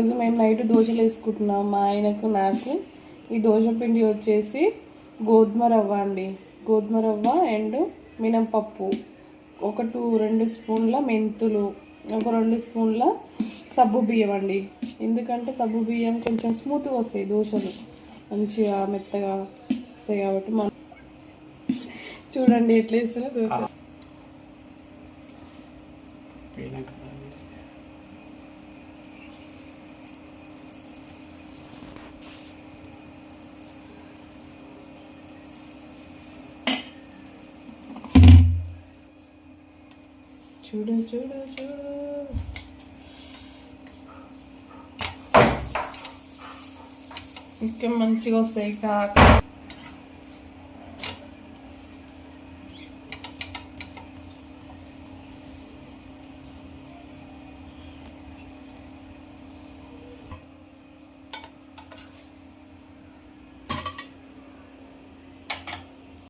ఈరోజు మేము నైట్ దోశలు వేసుకుంటున్నాం. మా ఆయనకు నాకు ఈ దోశ పిండి వచ్చేసి గోధుమ రవ్వ అండి. గోధుమ రవ్వ అండ్ మినపప్పు ఒక టూ రెండు స్పూన్ల మెంతులు ఒక రెండు స్పూన్ల సబ్బు బియ్యం అండి. ఎందుకంటే సబ్బు బియ్యం కొంచెం స్మూత్గా వస్తాయి దోశలు. మంచిగా మెత్తగా వస్తాయి కాబట్టి మనం చూడండి ఎట్లా వేస్తున్నా దోశ. చూడు చూడు చూడు. ఇంకా మంచిగా వస్తాయి కాక